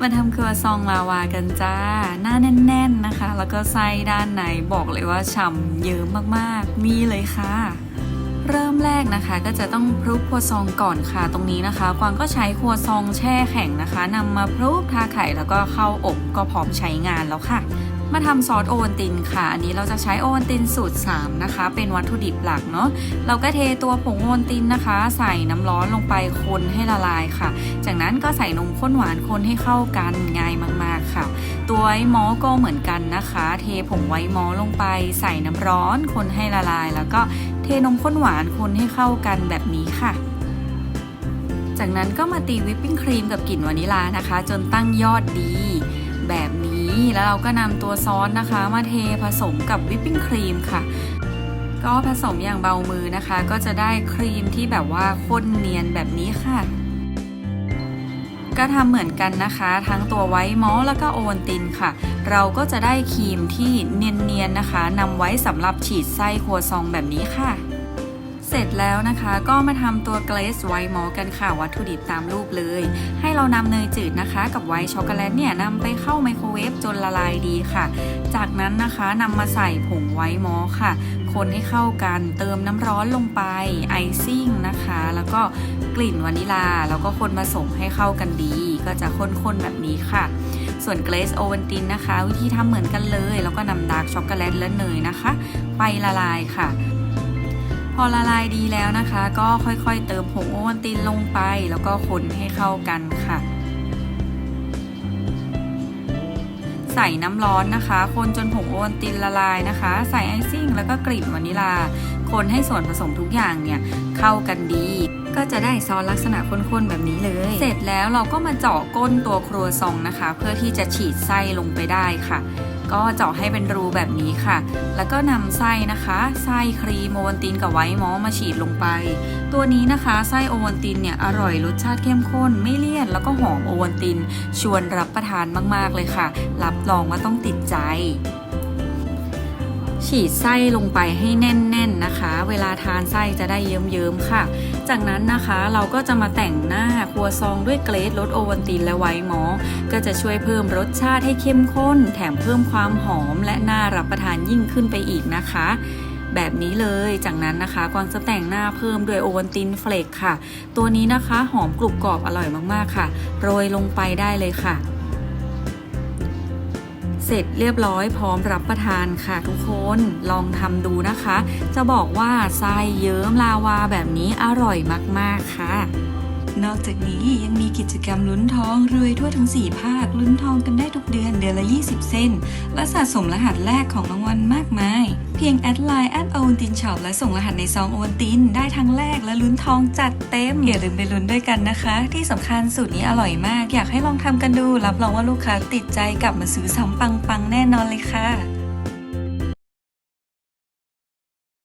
มาทำครัวซองลาวากันจ้า หน้าแน่น ๆนะคะ แล้วก็ไส้ด้านในบอกเลยว่าฉ่ำเยิ้มมากๆมีเลยค่ะ เริ่มแรกนะคะก็จะต้องพรุบครัวซองก่อนค่ะตรงนี้นะคะกวางก็ใช้ครัวซองแช่แข็งนะคะนำมาพรุบทาไข่แล้วก็เข้าอบก็พร้อมใช้งานแล้วค่ะ มาทำซอสโอวัลตินค่ะ อันนี้เราจะใช้โอวัลตินสูตร 3 นะคะ เป็นวัตถุดิบหลักเนาะเราก็เทตัวผงโอวัลตินนะคะ ใส่น้ำร้อนลงไปคนให้ละลายค่ะ จากนั้นก็ใส่นมข้นหวานคนให้เข้ากันง่ายมากๆค่ะ ตัวไอ้มอก็เหมือนกันนะคะ เทผงไว้มอลงไป ใส่น้ำร้อนคนให้ละลาย แล้วก็เทนมข้นหวานคนให้เข้ากันแบบนี้ค่ะจากนั้นก็มาตีวิปปิ้งครีมกับกลิ่นวานิลานะคะ จนตั้งยอดดีแบบ นี้แล้วเราก็นำตัวซอสนะคะ มาเทผสมกับวิปปิ้งครีมค่ะ ก็ผสมอย่างเบามือนะคะ ก็จะได้ครีมที่แบบว่าข้นเนียนแบบนี้ค่ะ ก็ทำเหมือนกันนะคะ ทั้งตัวไวท์มอลแล้วก็โอวัลตินค่ะ เราก็จะได้ครีมที่เนียนๆนะคะนำไว้สำหรับฉีดไส้ครัวซองแบบนี้ค่ะ สร็จแล้วนะคะ ก็มาทำตัวเกรซไวท์มอลกันค่ะวัตถุดิบตามรูปเลย ให้เรานำเนยจืดนะคะ กับไวท์ช็อกโกแลตเนี่ยนำไปเข้าไมโครเวฟจนละลายดีค่ะ จากนั้นนะคะนำมาใส่ผงไวท์มอลค่ะ คนให้เข้ากันเติมน้ำร้อนลงไปไอซิ่งนะคะ แล้วก็กลิ่นวานิลา แล้วก็คนผสมให้เข้ากันดี ก็จะข้นๆแบบนี้ค่ะ ส่วนเกรซโอวัลตินนะคะ วิธีทำเหมือนกันเลย แล้วก็นำดาร์กช็อกโกแลตและเนยนะคะ ไปละลายค่ะ พอละลายดีแล้วนะคะ ก็ค่อยๆเติมผงโอวัลตินลงไป แล้วก็คนให้เข้ากันค่ะ ใส่น้ำร้อนนะคะ คนจนผงโอวัลตินละลายนะคะ ใส่ไอซิ่งแล้วก็กลิ่นวานิลา คนให้ส่วนผสมทุกอย่างเนี่ยเข้ากันดีก็จะได้ซอสลักษณะข้นๆแบบนี้เลย เสร็จแล้วเราก็มาเจาะก้นตัวครัวซองนะคะ เพื่อที่จะฉีดไส้ลงไปได้ค่ะ ก็เจาะให้เป็นรูแบบนี้ค่ะ แล้วก็นำไส้นะคะไส้ครีมโอวัลตินกับไวท์มอลมาฉีดลงไป ตัวนี้นะคะไส้โอวัลตินเนี่ยอร่อยรสชาติเข้มข้นไม่เลี่ยน แล้วก็หอมโอวัลติน ชวนรับประทานมากๆเลยค่ะ รับรองว่าต้องติดใจ ฉีดไส้ลงไปให้แน่นๆนะคะ เวลาทานไส้จะได้เยิ้มๆค่ะ จากนั้นนะคะเราก็จะมาแต่งหน้าครัวซองด้วยเกรดรสโอวัลตินและไวท์มอลก็จะช่วยเพิ่มรสชาติให้เข้มข้น แถมเพิ่มความหอมและน่ารับประทานยิ่งขึ้นไปอีกนะคะแบบนี้เลย จากนั้นนะคะกวางจะแต่งหน้าเพิ่มด้วยโอวัลตินเฟลกค่ะ ตัวนี้นะคะหอมกรุบกรอบอร่อยมากๆค่ะ โรยลงไปได้เลยค่ะ เสร็จเรียบร้อยพร้อมรับประทานค่ะทุกคนลองทำดูนะคะ จะบอกว่าไส้เยิ้มลาวาแบบนี้อร่อยมากๆค่ะ นอกจากนี้ยังมีกิจกรรมลุ้นทองรวยทั่วทั้ง 4 ภาค ลุ้นทองกันได้ทุกเดือนเดือนละ 20 เส้น และสะสมรหัสแรกของรางวัลมากมาย เพียงแอดไลน์แอดโอวันตินช็อปและส่งรหัสในซองโอวันตินได้ทั้งแรกและลุ้นทองจัดเต็ม อย่าลืมไปลุ้นด้วยกันนะคะ ที่สำคัญสูตรนี้อร่อยมาก อยากให้ลองทำกันดู รับรองว่าลูกค้าติดใจกลับมาซื้อซ้ำปังๆแน่นอนเลยค่ะ